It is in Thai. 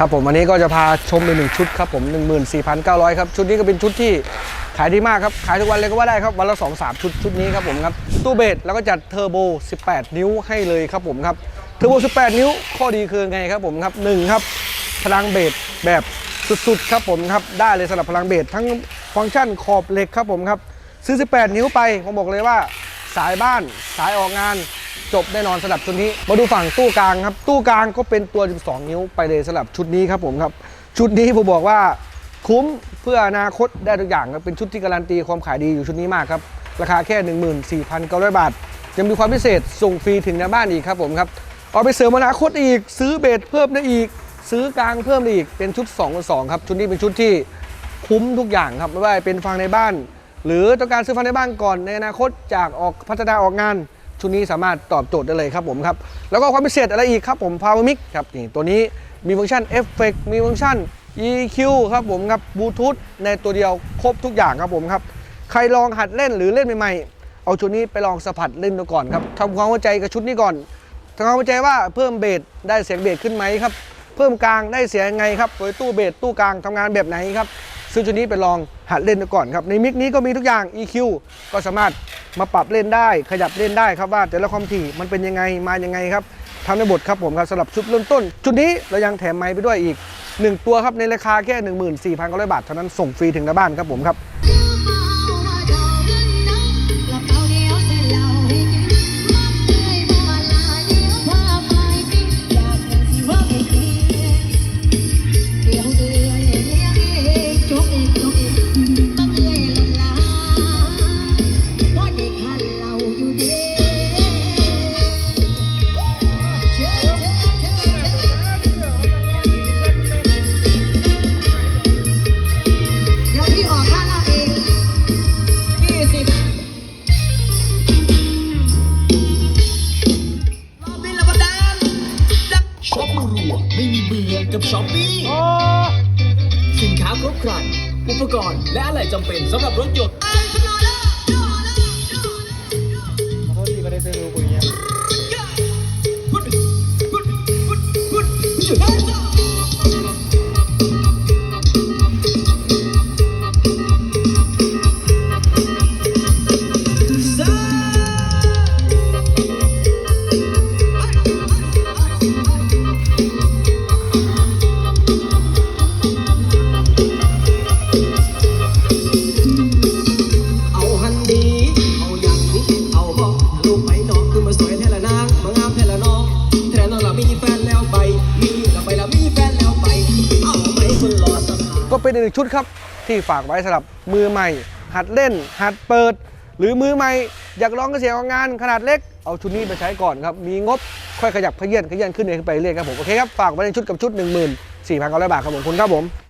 ครับผมวันนี้ก็จะพาชมไปหนึ่งชุดครับผม14,900ครับชุดนี้ก็เป็นชุดที่ขายดีมากครับ ขายทุกวันเลยก็ว่าได้ครับ วันละ 2 3 ชุดชุดนี้ครับผมครับ ตู้เบสแล้วก็จัดเทอร์โบ 18 นิ้วให้เลยครับผมครับเทอร์โบ 18 นิ้ว ข้อดีคือไงครับผมครับหนึ่งครับพลังเบสแบบสุดๆครับผมครับได้เลยสำหรับพลังเบสทั้งฟังก์ชันขอบเหล็กครับผมครับซื้อ 18 นิ้วไปผมบอกเลยว่า สายบ้าน สายออกงาน จบแน่นอนสำหรับชุดนี้ มาดูฝั่งตู้กลางครับ ตู้กลางก็เป็นตัว 12 นิ้วไปเลยสำหรับชุดนี้ครับผมครับ ชุดนี้ผมบอกว่าคุ้มเพื่ออนาคตได้ทุกอย่างครับเป็นชุดที่การันตีความขายดีอยู่ชุดนี้มากครับ ราคาแค่ 14,900 บาท ยังมีความพิเศษส่งฟรีถึงหน้าบ้านอีกครับผมครับเอาไปเสริมอนาคตอีก ซื้อเบสเพิ่มได้อีก ซื้อกลางเพิ่มได้อีกเป็นชุด2ต่อ2ครับชุดนี้เป็นชุดที่คุ้มทุกอย่างครับไม่ว่าจะเป็นฟังในบ้าน หรือต้องการซื้อฟังในบ้านก่อนในอนาคตจากออกพัฒนาออกงาน ชุดนี้สามารถตอบโจทย์ได้เลยครับผมครับ แล้วก็ความพิเศษอะไรอีกครับผม Power Mix ครับนี่ตัวนี้มีฟังก์ชันเอฟเฟกมีฟังก์ชัน EQ ครับผมครับบลูทูธในตัวเดียวครบทุกอย่างครับผมครับ ใครลองหัดเล่นหรือเล่นใหม่ๆ เอาชุดนี้ไปลองสัมผัสเล่นดูก่อนครับทำความเข้าใจกับชุดนี้ก่อนทำความเข้าใจว่าเพิ่มเบสได้เสียงเบสขึ้นไหมครับ เพิ่มกลางได้เสียงยังไงครับโดยตู้เบสตู้กลางทำงานแบบไหนครับ ซึ่งชุดนี้ไปลองหัดเล่นดูก่อนครับในมิกนี้ก็มีทุกอย่าง EQ ก็สามารถมาปรับเล่นได้ ขยับเล่นได้ครับว่า แต่ละความถี่มันเป็นยังไงมายังไงครับทำในบทครับผมครับสำหรับชุดเริ่มต้น ชุดนี้เรายังแถมไม้ไปด้วยอีก 1 ตัวครับในราคาแค่ 14,900 บาทเท่านั้นส่งฟรีถึงหน้าบ้านครับผมครับ กับช้อปปี้สินค้าครบครัน อุปกรณ์และอะไหล่จำเป็นสำหรับรถยนต์ ก็เป็นอีกหนึ่งชุดครับ ที่ฝากไว้สำหรับมือใหม่ หัดเล่น หัดเปิด หรือมือใหม่อยากลองกระเสียงงงานขนาดเล็กเอาชุดนี้ไปใช้ก่อนครับ มีงบค่อยขยับขยื่นขยื่นขึ้นไปเรื่อยครับผม โอเคครับ ฝากไว้ในชุดกับชุด 14,900 บาทครับผมคุณครับผม